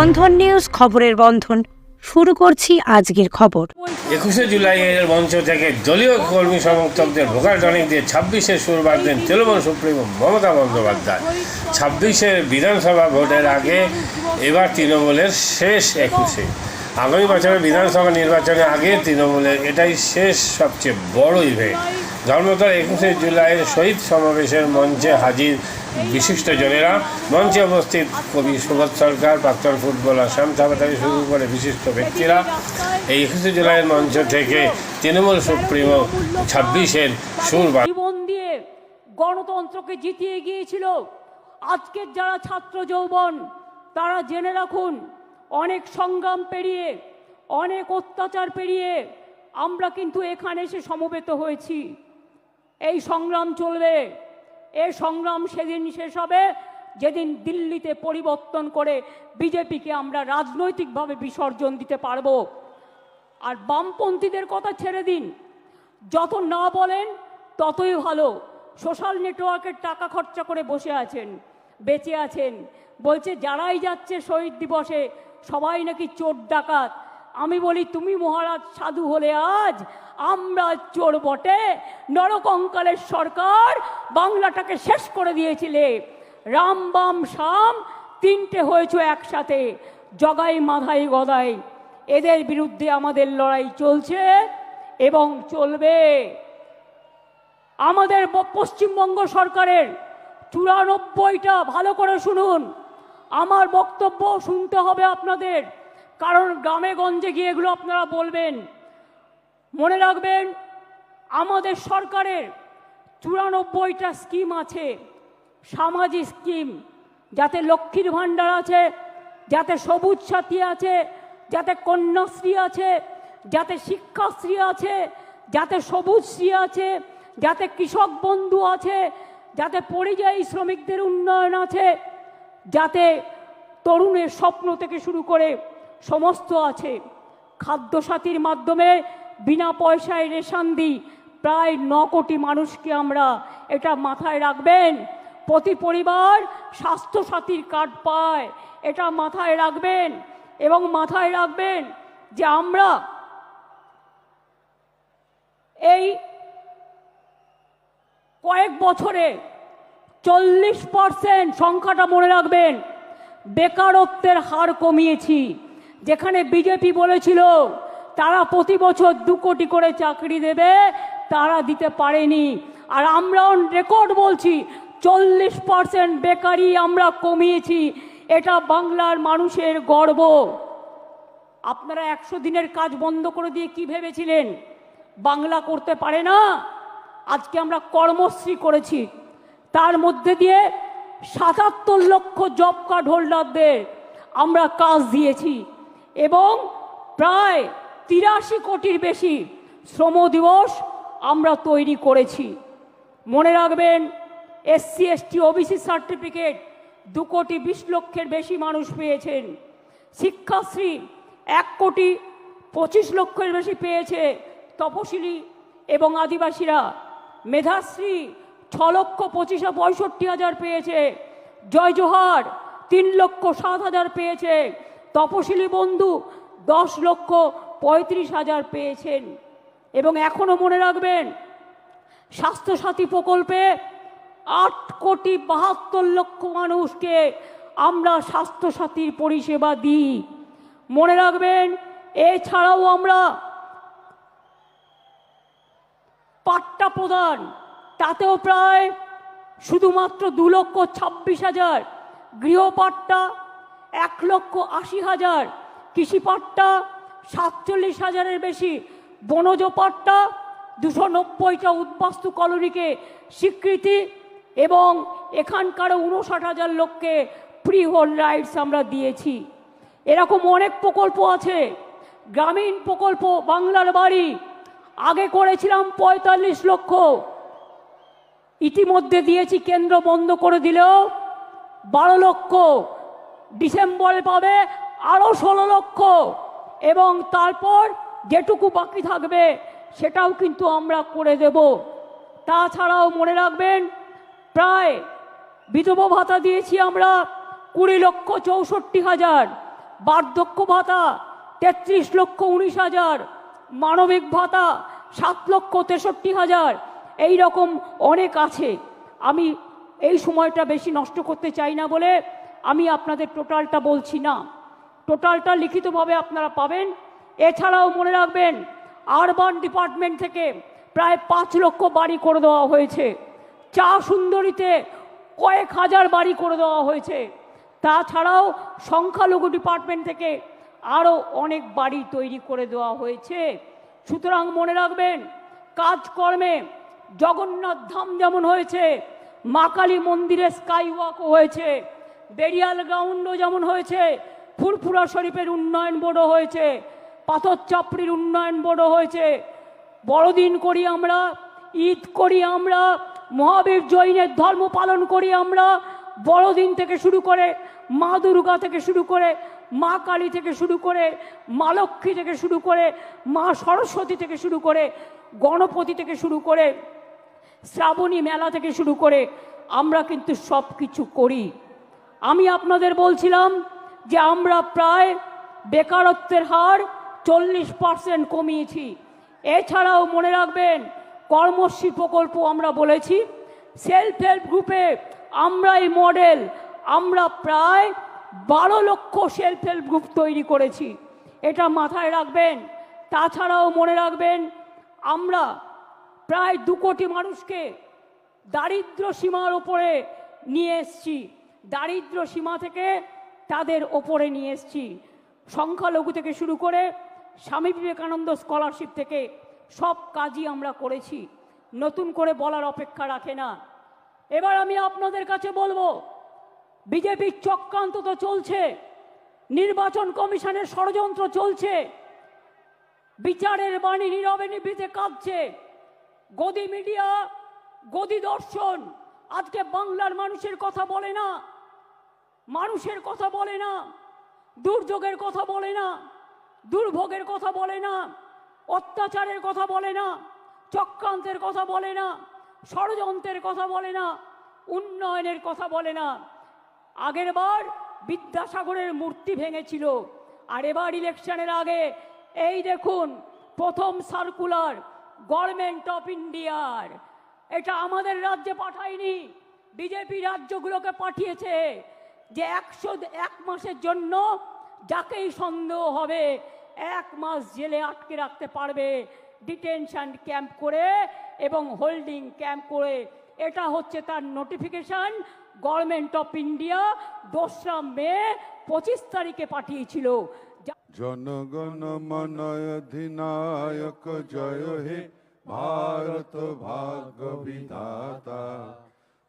বন্ধন news খবরের বন্ধন। শুরু করছি আজকের খবর। একুশে জুলাই এর মঞ্চ থেকে দলীয় কর্মী সমর্থকদের ভোকাল টনিক দিয়ে ছাব্বিশে সুর বাঁধলেন তৃণমূল সুপ্রিমো মমতা বন্দ্যোপাধ্যায়। ছাব্বিশের বিধানসভা ভোটের আগে এবার তৃণমূলের শেষ একুশে। আগামী বছরের বিধানসভা নির্বাচনের আগে তৃণমূলের এটাই শেষ সবচেয়ে বড় ইভেন্ট ধর্মতলা একুশে জুলাইয়ের শহীদ সমাবেশের মঞ্চে হাজির বিশিষ্টজনেরা মঞ্চে উপস্থিত কবি সুবোধ সরকার, প্রাক্তন ফুটবলার শ্যাম থাপা শুরু করে বিশিষ্ট ব্যক্তিরা। এই একুশে জুলাইয়ের মঞ্চ থেকে তৃণমূল সুপ্রিমো ছাব্বিশের সুর জীবন দিয়ে গণতন্ত্রকে জিতিয়ে গিয়েছিল। আজকের যারা ছাত্র যৌবন, তারা জেনে রাখুন অনেক সংগ্রাম পেরিয়ে, অনেক অত্যাচার পেরিয়ে আমরা কিন্তু এখানে এসে সমবেত হয়েছি। এই সংগ্রাম চলবে। এ সংগ্রাম সেদিন শেষ হবে। যেদিন দিল্লিতে পরিবর্তন করে বিজেপিকে আমরা রাজনৈতিকভাবে বিসর্জন দিতে পারব। আর বামপন্থীদের কথা ছেড়ে দিন। যত না বলেন, ততই ভালো। সোশ্যাল নেটওয়ার্কের টাকা খরচা করে বসে আছেন, বেঁচে আছেন। বলছে, যারাই যাচ্ছে শহীদ দিবসে সবাই নাকি চোর ডাকাত। আমি বলি, তুমি মহারাজ সাধু হলে আজ আমরা চোর বটে। নরকঙ্কালের সরকার বাংলাটাকে শেষ করে দিয়েছিলে। রাম বাম শাম তিনটে হয়েছে একসাথে। জগাই মাধাই গদাই। এদের বিরুদ্ধে আমাদের লড়াই চলছে এবং চলবে। আমাদের পশ্চিমবঙ্গ সরকারের চুরানব্বইটা ভালো করে শুনুন। আমার বক্তব্য শুনতে হবে আপনাদের। কারণ গ্রামে গঞ্জে গিয়ে এগুলো আপনারা বলবেন। মনে রাখবেন, আমাদের সরকারের চুরানব্বইটা স্কিম আছে, সামাজিক স্কিম, যাতে লক্ষ্মীর ভাণ্ডার আছে, যাতে সবুজ সাথী আছে, যাতে কন্যাশ্রী আছে, যাতে শিক্ষাশ্রী আছে, যাতে সবুজশ্রী আছে, যাতে কৃষক বন্ধু আছে, যাতে পরিযায়ী শ্রমিকদের উন্নয়ন আছে। যাতে তরুণের স্বপ্ন থেকে শুরু করে সমস্ত আছে। খাদ্যসাথীর মাধ্যমে বিনা পয়সায় রেশন দিই। প্রায় ন কোটি মানুষকে আমরা এটা মাথায় রাখবেন। প্রতি পরিবার স্বাস্থ্যসাথীর কার্ড পায়। এটা মাথায় রাখবেন এবং মাথায় রাখবেন যে আমরা এই কয়েক বছরে চল্লিশ পারসেন্ট সংখ্যাটা মনে রাখবেন, বেকারত্বের হার কমিয়েছি। যেখানে বিজেপি বলেছিল, তারা প্রতি বছর দু কোটি করে চাকরি দেবে, তারা দিতে পারেনি। আর আমরাও রেকর্ড বলছি, চল্লিশ পার্সেন্ট বেকারি আমরা কমিয়েছি। এটা বাংলার মানুষের গর্ব। আপনারা একশো দিনের কাজ বন্ধ করে দিয়ে কি ভেবেছিলেন? বাংলা করতে পারে না? আজকে আমরা কর্মশ্রী করেছি। তার মধ্যে দিয়ে সাতাত্তর লক্ষ জব কার্ড হোল্ডারদের আমরা কাজ দিয়েছি। এবং প্রায় তিরাশি কোটির বেশি শ্রম দিবস আমরা তৈরি করেছি। মনে রাখবেন এসসি এসটি ওবিসি সার্টিফিকেট দু কোটি বিশ লক্ষের বেশি মানুষ পেয়েছেন। শিক্ষাশ্রী এক কোটি পঁচিশ লক্ষের বেশি পেয়েছে তপশিলি এবং আদিবাসীরা। মেধাশ্রী ছ লক্ষ পঁচিশ পঁয়ষট্টি হাজার পেয়েছে। জয় জোহার, তিন লক্ষ সাত হাজার পেয়েছে। তপশিলি বন্ধু দশ লক্ষ পঁয়ত্রিশ হাজার পেয়েছেন। এবং এখনও মনে রাখবেন, স্বাস্থ্যসাথী প্রকল্পে আট কোটি বাহাত্তর লক্ষ মানুষকে আমরা স্বাস্থ্যসাথীর পরিষেবা দিই। মনে রাখবেন, এছাড়াও আমরা পাট্টা প্রদান তাতেও প্রায় শুধুমাত্র দু লক্ষ ছাব্বিশ হাজার গৃহপাট্টা এক লক্ষ আশি হাজার কৃষিপাট্টা সাতচল্লিশ হাজারের বেশি বনজ পাট্টা দুশো নব্বইটা উদ্বাস্তু কলোনিকে স্বীকৃতি এবং এখানকার উনষাট হাজার লোককে ফ্রি হোল্ড রাইটস আমরা দিয়েছি। এরকম অনেক প্রকল্প আছে। গ্রামীণ প্রকল্প বাংলার বাড়ি। আগে করেছিলাম পঁয়তাল্লিশ লক্ষ। ইতিমধ্যে দিয়েছি, কেন্দ্র বন্ধ করে দিলেও বারো লক্ষ ডিসেম্বরে পাবে আরও ষোলো লক্ষ। এবং তারপর যেটুকু বাকি থাকবে সেটাও কিন্তু আমরা করে দেব। তাছাড়াও মনে রাখবেন, প্রায় বিধবা ভাতা দিয়েছি আমরা কুড়ি লক্ষ চৌষট্টি হাজার, বার্ধক্য ভাতা তেত্রিশ লক্ষ উনিশ হাজার, মানবিক ভাতা সাত লক্ষ তেষট্টি হাজার এই রকম অনেক আছে। আমি এই সময়টা বেশি নষ্ট করতে চাই না বলে আমি আপনাদের টোটালটা বলছি না। টোটালটা লিখিতভাবে আপনারা পাবেন। এছাড়াও মনে রাখবেন, আরবান ডিপার্টমেন্ট থেকে প্রায় পাঁচ লক্ষ বাড়ি করে দেওয়া হয়েছে। চা সুন্দরীতে কয়েক হাজার বাড়ি করে দেওয়া হয়েছে। তাছাড়াও সংখ্যালঘু ডিপার্টমেন্ট থেকে আরও অনেক বাড়ি তৈরি করে দেওয়া হয়েছে। সুতরাং মনে রাখবেন, কাজকর্মে জগন্নাথ ধাম যেমন হয়েছে, মা কালী মন্দিরে স্কাই ওয়াকও হয়েছে বেরিয়াল গ্রাউন্ডও যেমন হয়েছে, ফুরফুরা শরীফের উন্নয়ন বোর্ডও হয়েছে পাথর চাপড়ির উন্নয়ন বোর্ডও হয়েছে। বড়দিন করি আমরা, ঈদ করি আমরা, মহাবীর জৈনের ধর্ম পালন করি আমরা, বড়দিন থেকে শুরু করে মা দুর্গা থেকে শুরু করে মা কালী থেকে শুরু করে মা লক্ষ্মী থেকে শুরু করে মা সরস্বতী থেকে শুরু করে গণপতি থেকে শুরু করে শ্রাবণী মেলা থেকে শুরু করে আমরা কিন্তু সব কিছু করি। আমি আপনাদের বলছিলাম যে আমরা প্রায় বেকারত্বের হার চল্লিশ পার্সেন্ট কমিয়েছি। এছাড়াও মনে রাখবেন, কর্মশ্রী প্রকল্প আমরা বলেছি। সেলফ হেল্প গ্রুপে আমরা এই মডেল, আমরা প্রায় বারো লক্ষ সেলফ হেল্প গ্রুপ তৈরি করেছি। এটা মাথায় রাখবেন। তাছাড়াও মনে রাখবেন, আমরা প্রায় দু কোটি মানুষকে দারিদ্র সীমার ওপরে নিয়ে এসছি। দারিদ্র সীমা থেকে তাদের ওপরে নিয়ে এসছি। সংখ্যালঘু থেকে শুরু করে স্বামী বিবেকানন্দ স্কলারশিপ থেকে সব কাজই আমরা করেছি। নতুন করে বলার অপেক্ষা রাখে না। এবার আমি আপনাদের কাছে বলব, বিজেপির চক্রান্ত তো চলছে, নির্বাচন কমিশনের ষড়যন্ত্র চলছে, বিচারের বাণী নীরবে নিভৃতে কাঁদছে। গদি মিডিয়া, গদি দর্শন। আজকে বাংলার মানুষের কথা বলে না, মানুষের কথা বলে না, দুর্যোগের কথা বলে না, দুর্ভোগের কথা বলে না, অত্যাচারের কথা বলে না, চক্রান্তের কথা বলে না, ষড়যন্ত্রের কথা বলে না, উন্নয়নের কথা বলে না। আগের বার বিদ্যাসাগরের মূর্তি ভেঙেছিল, আর এবার ইলেকশনের আগে, এই দেখুন, প্রথম সার্কুলার গভর্নমেন্ট অফ ইন্ডিয়ার এটা আমাদের রাজ্যে পাঠায়নি। বিজেপি রাজ্যগুলোকে পাঠিয়েছে যে একশো এক মাসের জন্য যাকেই সন্দেহ হবে, এক মাস জেলে আটকে রাখতে পারবে। ডিটেনশন ক্যাম্প করে এবং হোল্ডিং ক্যাম্প করে। এটা হচ্ছে তার নোটিফিকেশন গভর্নমেন্ট অফ ইন্ডিয়া দোসরা মে পঁচিশ তারিখে পাঠিয়েছিল। জনগণ মন অধিনায়ক জয় হে ভারত ভাগ্য বিধাতা।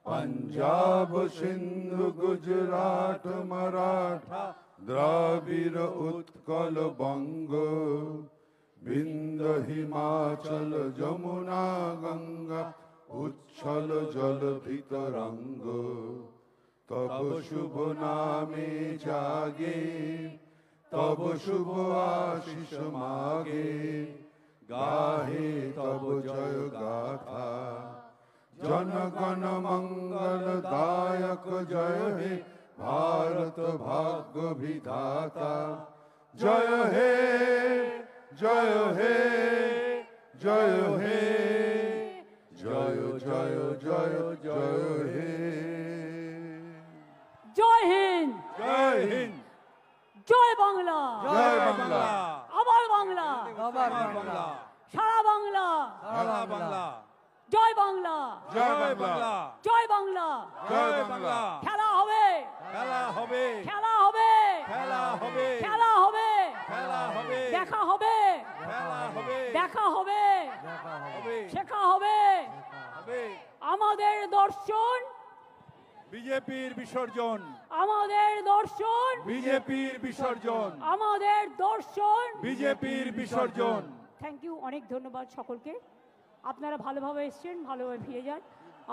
পঞ্জাব, সিন্ধু, গুজরাট, মারাঠা দ্রাবিড় উৎকল বঙ্গ। বিন্দ হিমাচল, যমুনা, গঙ্গা উচ্ছল জল ভিতরঙ্গ। তব শুভ নামে জাগে তব শুভ আশিস মাগে। গাহে তব জয় গাথা। জনগণ মঙ্গল দায়ক জয় হে ভারত ভাগ্য বিধাতা জয় হে জয় হে জয় হে জয় জয় জয় জয় হে জয় হিন্দ জয় হিন্দ জয় বাংলা জয় বাংলা আবার বাংলা আবার বাংলা সারা বাংলা সারা বাংলা জয় বাংলা জয় বাংলা জয় বাংলা জয় বাংলা খেলা হবে খেলা হবে খেলা হবে খেলা হবে খেলা হবে খেলা হবে দেখা হবে খেলা হবে দেখা হবে হবে শেখা হবে হবে আমাদের দর্শন বিজেপির বিসর্জন। আমাদের দর্শন। বিজেপির বিসর্জন। আমাদের দর্শন। বিজেপির বিসর্জন। থ্যাংক ইউ অনেক ধন্যবাদ সকলকে। আপনারা ভালোভাবে এসছেন ভালোভাবে ফিরে যান।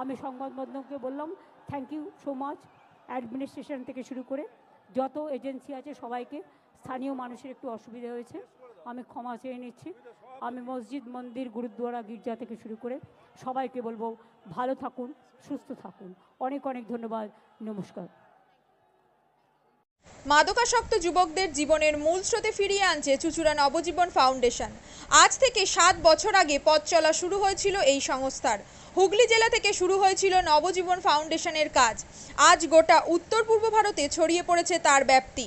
আমি সংবাদ মাধ্যমকে বললাম thank you so much administration থেকে শুরু করে যত এজেন্সি আছে সবাইকে স্থানীয় মানুষের একটু অসুবিধা হয়েছে আমি ক্ষমা চেয়ে নিচ্ছি। আমি মসজিদ মন্দির গুরুদ্বারা গির্জা থেকে শুরু করে সবাইকে বলব ভালো থাকুন, সুস্থ থাকুন। অনেক অনেক ধন্যবাদ, নমস্কার। মাদকাসক্ত যুবকদের জীবনের মূল স্রোতে ফিরিয়ে আনছে চুচুড়া নবজীবন ফাউন্ডেশন। আজ থেকে সাত বছর আগে পথ চলা শুরু হয়েছিল এই সংস্থার। হুগলি জেলা থেকে শুরু হয়েছিল নবজীবন ফাউন্ডেশনের কাজ। আজ গোটা উত্তর পূর্ব ভারতে ছড়িয়ে পড়েছে তার ব্যাপ্তি।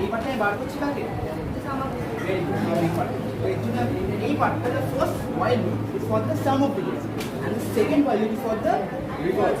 এই পার্টটা বার করছি কাকে এই পার্টটা the first while loop is for the sum of digits and the second while loop is for the reverse